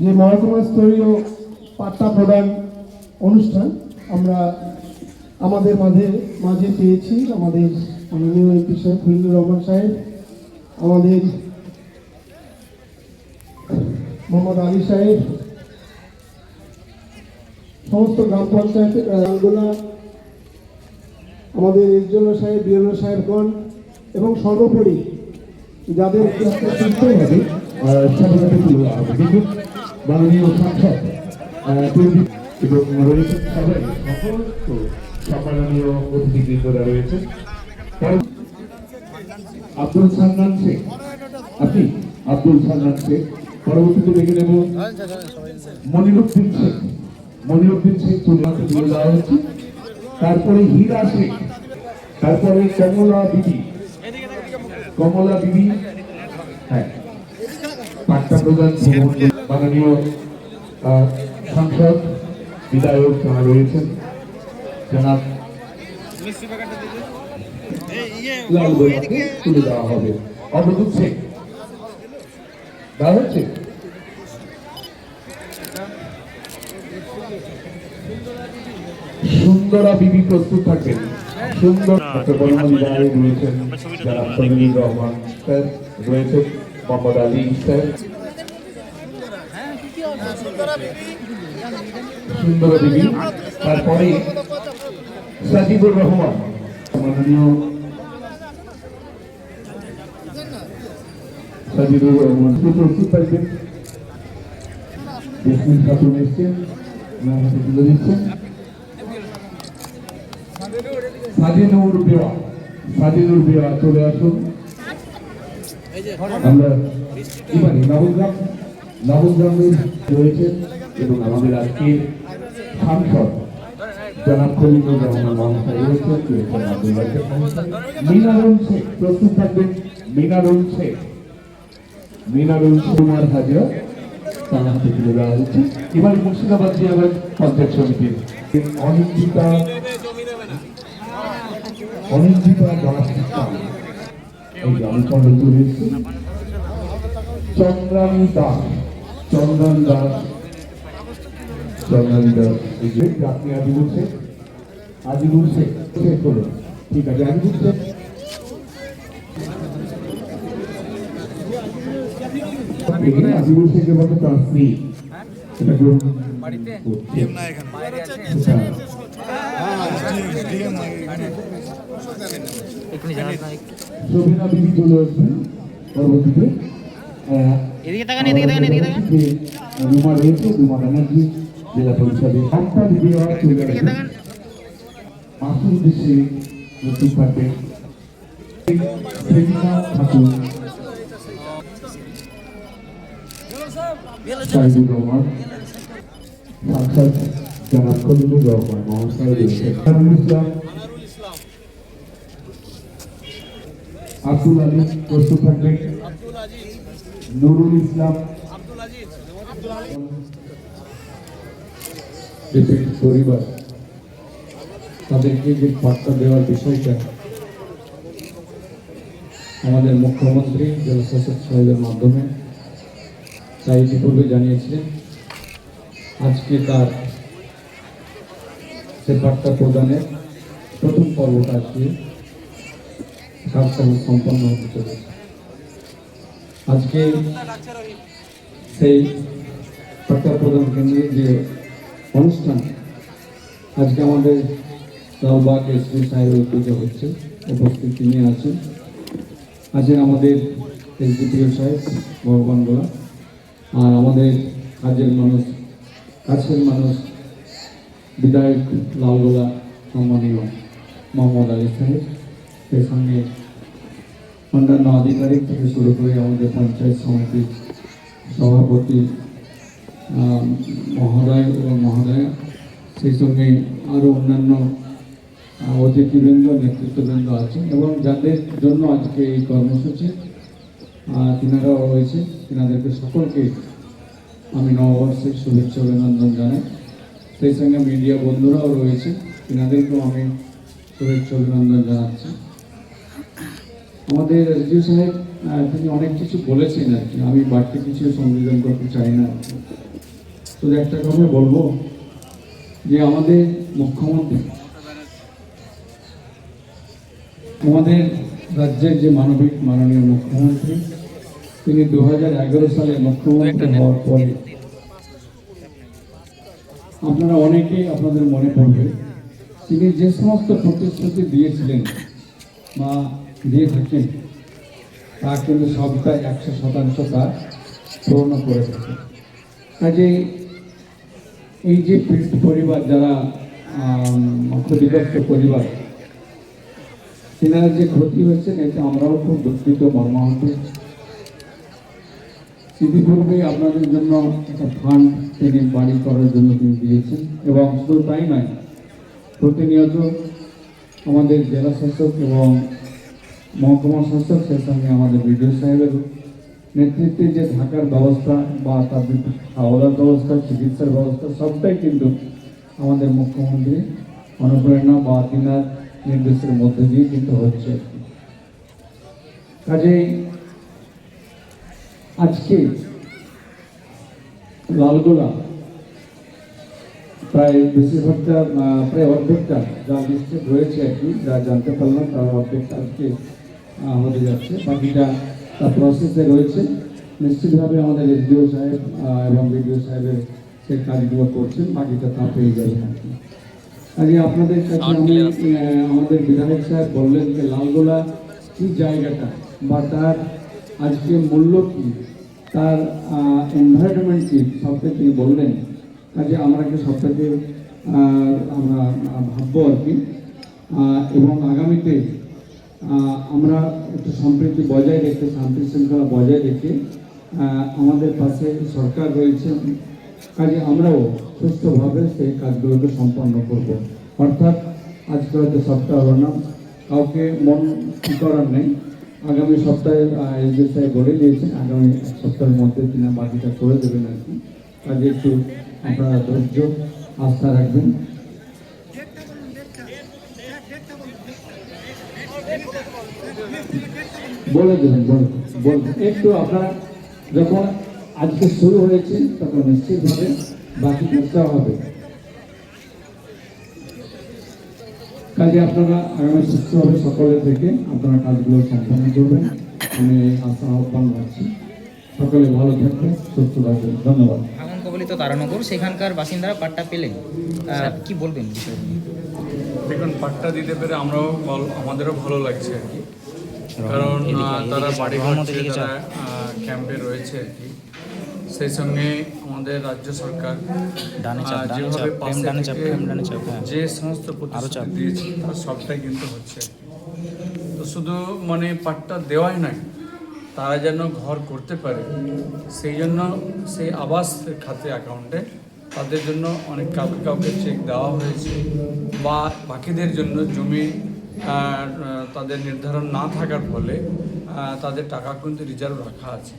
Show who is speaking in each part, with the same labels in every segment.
Speaker 1: যে মহকুমা স্তরীয় পাট্টা প্রদান অনুষ্ঠান আমরা আমাদের মাঝে মাঝে পেয়েছি। আমাদের মাননীয় এমপি সাহেব খলিলুর রহমান সাহেব, আমাদের মোহাম্মদ আলী সাহেব, সমস্ত গ্রাম পঞ্চায়েতগুলা আমাদের এসডিও সাহেব, বিএলও সাহেবগণ, এবং সর্বোপরি যাদের
Speaker 2: শুনতেই হবে মাননীয় সাংসদ এবং রয়েছেন সবাই। সমস্ত সম্মাননীয় অতিথিবৃন্দরা রয়েছে কারণ- আব্দুল সান্নান শেখ। আপনি আব্দুল সান্নান শেখ। পরবর্তীতে দেখে নেব মনিরুদ্দিন শেখ। মনিরুদ্দিন শেখ তুলে দেওয়া তারপরে হীরা শেখ। তারপরে কমলা বিবি। কমলা বিবি। হ্যাঁ। পাট্টা প্রধান মাননীয় সাংসদ বিধায়ক যারা রয়েছেন জনাব লাল গোলাকে তুলে দেওয়া হবে। অবদূত শেখ দেওয়া হচ্ছে? সুন্দরা বিবি প্রস্তুত থাকবেন। সুন্দর রায় রয়েছেন যারা সলিমুর রহমান স্যার রয়েছেন মোহাম্মদ আলী স্যার। সুন্দরা বিবি, তারপরে সাজিবুর রহমান, মাননীয় সাজিবুর রহমান প্রস্তুত থাকবেন জেসমিন খাতুন এসছেন হাতে তুলে আমরা নবগ্রামের রয়েছেন এবং আমাদের আজকের সাংসদ জনাব খলিলুর রহমান মহাশয় রয়েছেন রয়েছেন আব্দুল মহাশয়। মিনারুল শেখ, প্রস্তুত থাকবেন মিনারুল শেখ মিনারুল কুমার হাজরা, তার হাতে তুলে দেওয়া হচ্ছে এবার মুর্শিদাবাদ জেলার পঞ্চায়েত সমিতির অনিন্দিতা অনিন্দিতা ইসলাম। এই এসেছি চন্দ্রানী দাস চন্দ্রানী দাস। চন্দ্রানী দাস। আপনি আজিবুল শেখ? আজিবুল শেখ শেখ করুন। ঠিক আছে আজিবুল শেখ। এখানে আজিবুল শেখের মতো এটা গ্রহণ করছে। আচ্ছা। সবিনা বিবি চলে আসবেন পরবর্তীতে
Speaker 3: এদিকে তাকান এদিকে তাকান এদিকে তাকান।
Speaker 2: রুমা রয়েছে রুমা ব্যানার্জি জেলা পরিষদে সন্তান বিবাহ চলে
Speaker 3: এদিকে তাকান।
Speaker 2: মাসুর উদ্দেশ্যে প্রস্তুত থাকবে সেলিনা ঠাকুর। সাইদুর রহমান। সাংসদ জনাব খলিলুর রহমান রয়েছে কামরুল ইসলাম। আব্দুল আলী প্রস্তুত থাকবেন। নুরুল ইসলাম। পরিবার। তাদেরকে যে বার্তা দেওয়ার বিষয়টা, আমাদের মুখ্যমন্ত্রী জনশাসক সাহেবের মাধ্যমে তা ইতিপূর্বে জানিয়েছিলেন, আজকে তার সে বার্তা প্রদানের প্রথম পর্বটা আজকে কাজকর্ম সম্পন্ন হতে চলেছে। আজকে সেই বার্তা প্রদান কেন্দ্রের যে অনুষ্ঠান, আজকে আমাদের লালবাগ এসপি সাহেবের পুজো হচ্ছে, উপস্থিত তিনি আছেন। আছেন আমাদের এসডিপিও সাহেব ভগবান গোলা আর আমাদের কাজের মানুষ, কাছের মানুষ, বিধায়ক লালগোলা সম্মানীয় মোহাম্মদ আলী সাহেব, এর সঙ্গে অন্যান্য আধিকারিক থেকে শুরু করে আমাদের পঞ্চায়েত সমিতির সভাপতি
Speaker 4: মহোদয় এবং মহোদয়া, সেই সঙ্গে আরও অন্যান্য অতিথিবৃন্দ, নেতৃত্ববৃন্দ আছে এবং যাদের জন্য আজকে এই কর্মসূচি তিনারাও রয়েছে। তিনাদেরকে সকলকে আমি নববর্ষের শুভেচ্ছা অভিনন্দন জানাই। সেই সঙ্গে মিডিয়া বন্ধুরাও রয়েছে, তিনাদেরকেও আমি শুভেচ্ছা অভিনন্দন জানাচ্ছি। আমাদের এসডিও সাহেব তিনি অনেক কিছু বলেছেন আর কি। আমি বাড়তি কিছু সংযোজন করতে চাই না তো একটা কথা বলব যে আমাদের মুখ্যমন্ত্রী আমাদের রাজ্যের যে মানবিক মাননীয় মুখ্যমন্ত্রী তিনি দু হাজার এগারো সালে মুখ্যমন্ত্রী হওয়ার পরে আপনারা অনেকেই আপনাদের মনে পড়বে তিনি যে সমস্ত প্রতিশ্রুতি দিয়েছিলেন বা দিয়ে থাকেন তা কিন্তু সবটাই একশো শতাংশ তা পূর্ণ করে থাকে কাজেই এই যে পীড়িত পরিবার যারা ক্ষতিগ্রস্ত পরিবার তেনার যে ক্ষতি হয়েছে এতে আমরাও খুব দুঃখিত, মর্মাহত। ইতিপূর্বে আপনাদের জন্য একটা ফান্ড তিনি বাড়ি করার জন্য তিনি দিয়েছেন, এবং শুধু তাই নয়, প্রতিনিয়ত আমাদের জেলা শাসক এবং মহকুমা শাসক সেই সঙ্গে আমাদের বিডিও সাহেবের নেতৃত্বে যে থাকার ব্যবস্থা বা তার খাওয়ার ব্যবস্থা, চিকিৎসার ব্যবস্থা, সবটাই কিন্তু আমাদের মুখ্যমন্ত্রী অনুপ্রেরণা বা তিনার নির্দেশের মধ্যে দিয়ে কিন্তু হচ্ছে। কাজেই আজকে লালগোলা প্রায় বেশিরভাগটা প্রায় অর্ধেকটা যা ডিস্ট্রিক্ট রয়েছে আর কি, যা জানতে পারলাম, তার অর্ধেকটা আজকে হতে যাচ্ছে। বাকিটা তার প্রসেসে রয়েছে। নিশ্চিতভাবে আমাদের এসডিও সাহেব এবং বিডিও সাহেবের সেই কাজগুলো করছেন। বাকিটা তা পেয়ে যাবেন আর কি কাজে আপনাদের কাছে আমি আমাদের বিধায়ক সাহেব বললেন যে লালগোলা কি জায়গাটা বা তার আজকে মূল্য কি? তার এনভায়রনমেন্ট কি? সবটা তিনি বললেন। কাজে আমরা কি সবটাকে আমরা ভাববো আর কি। এবং আগামীতে আমরা একটু সম্প্রীতি বজায় রেখে শান্তি শৃঙ্খলা বজায় রেখে আমাদের পাশে সরকার রয়েছে। কাজে আমরাও সুস্থভাবে সেই কাজগুলোকে সম্পন্ন করব। অর্থাৎ আজকে হয়তো সপ্তাহ হলো না। কাউকে মন কী করার নেই। আগামী সপ্তাহে এসডি সাহেব বলে দিয়েছেন আগামী এক সপ্তাহের মধ্যে তিনি বাকিটা করে দেবেন আর কি। কাজে একটু আপনারা ধৈর্য, আস্থা রাখবেন। বলে দেবেন বলে বলবেন একটু আপনারা যখন আজকে শুরু হয়েছে তখন নিশ্চিতভাবে বাকি কাজটা হবে। কাজে আপনারা আগামী সুস্থভাবে সকলে থেকে আপনারা কাজগুলো সম্পন্ন করবেন। আমি আশা আহ্বান রাখছি। সকলে ভালো থাকবেন সুস্থ থাকবেন। ধন্যবাদ।
Speaker 3: আগুন কবলিত তারানগর সেখানকার বাসিন্দারা পাট্টা পেলেন। কি বলবেন?
Speaker 5: দেখুন পাট্টা দিতে পেরে আমরাও ভালো- আমাদেরও ভালো লাগছে আর কি। কারণ তারা
Speaker 3: এদিকে
Speaker 5: বাড়ি
Speaker 3: চাপ,
Speaker 5: ঘর
Speaker 3: রহমত
Speaker 5: ছেড়ে তারা ক্যাম্পে রয়েছে আর কি সেই সঙ্গে আমাদের রাজ্য সরকার যেভাবে পাশে থেকে
Speaker 3: হ্যাঁ।
Speaker 5: যে সমস্ত। প্রতিশ্রুতি দিয়েছে তার সবটাই কিন্তু হচ্ছে। তো শুধু মানে পাট্টা দেওয়াই নয় তারা যেন ঘর করতে পারে সেই জন্য সেই আবাস খাতে অ্যাকাউন্টে তাদের জন্য অনেক কাউকে কাউকে চেক দেওয়া হয়েছে বা বাকিদের জন্য জমি তাদের নির্ধারণ না থাকার ফলে তাদের টাকা কিন্তু রিজার্ভ রাখা আছে।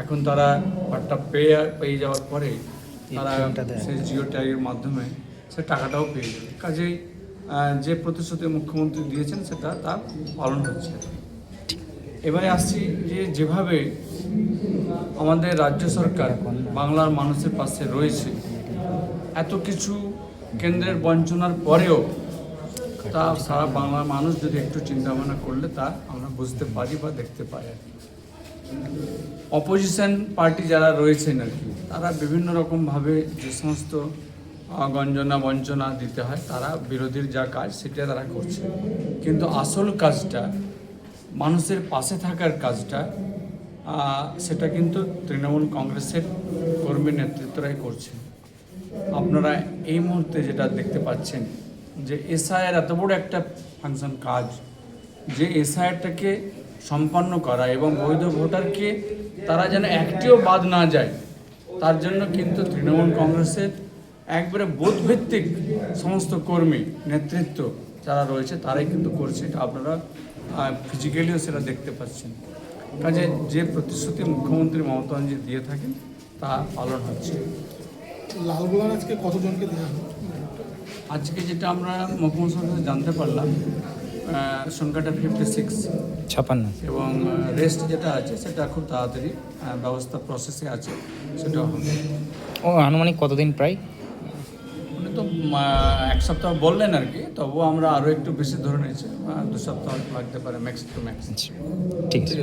Speaker 5: এখন তারা পাট্টা পেয়ে পেয়ে যাওয়ার পরে তারা সেই জিও ট্যাগের মাধ্যমে সে টাকাটাও পেয়ে যাবে। কাজেই যে প্রতিশ্রুতি মুখ্যমন্ত্রী দিয়েছেন সেটা তার পালন হচ্ছে। এবারে আসছি যে যেভাবে আমাদের রাজ্য সরকার বাংলার মানুষের পাশে রয়েছে এত কিছু কেন্দ্রের বঞ্চনার পরেও তা সারা বাংলার মানুষ যদি একটু চিন্তা ভাবনা করলে তা আমরা বুঝতে পারি বা দেখতে পাই আর অপোজিশন পার্টি যারা রয়েছেন আর কি, তারা বিভিন্ন রকমভাবে যে সমস্ত গঞ্জনা বঞ্চনা দিতে হয়, তারা বিরোধীর যা কাজ সেটা তারা করছে। কিন্তু আসল কাজটা, মানুষের পাশে থাকার কাজটা সেটা কিন্তু তৃণমূল কংগ্রেসের কর্মী নেতৃত্বরাই করছে। আপনারা এই মুহূর্তে যেটা দেখতে পাচ্ছেন যে এসআইয়ের এত বড় একটা ফাংশন কাজ, যে এসআইআরটাকে সম্পন্ন করা এবং বৈধ ভোটারকে তারা যেন একটিও বাদ না যায়,
Speaker 4: তার জন্য কিন্তু তৃণমূল কংগ্রেসের একবারে বোধভিত্তিক সমস্ত কর্মী, নেতৃত্ব যারা রয়েছে তারাই কিন্তু করছে। এটা আপনারা ফিজিক্যালিও সেটা দেখতে পাচ্ছেন। কাজে যে প্রতিশ্রুতি মুখ্যমন্ত্রী মমতা দিয়ে থাকেন, তা পালন হচ্ছে।
Speaker 6: লালগোলার আজকে কতজনকে দেওয়া
Speaker 4: আজকে যেটা আমরা মুখ্যমন্ত্রীর কাছে জানতে পারলাম সংখ্যাটা ফিফটি সিক্স
Speaker 5: ছাপান্ন।
Speaker 4: এবং রেস্ট যেটা আছে সেটা খুব তাড়াতাড়ি ব্যবস্থা প্রসেসে আছে সেটা হবে।
Speaker 5: ও আনুমানিক কতদিন প্রায়?
Speaker 4: উনি তো এক সপ্তাহ বললেন আর কি তবুও আমরা আরও একটু বেশি ধরে নিয়েছি দু সপ্তাহ লাগতে পারে ম্যাক্স টু ম্যাক্স
Speaker 5: ঠিক আছে।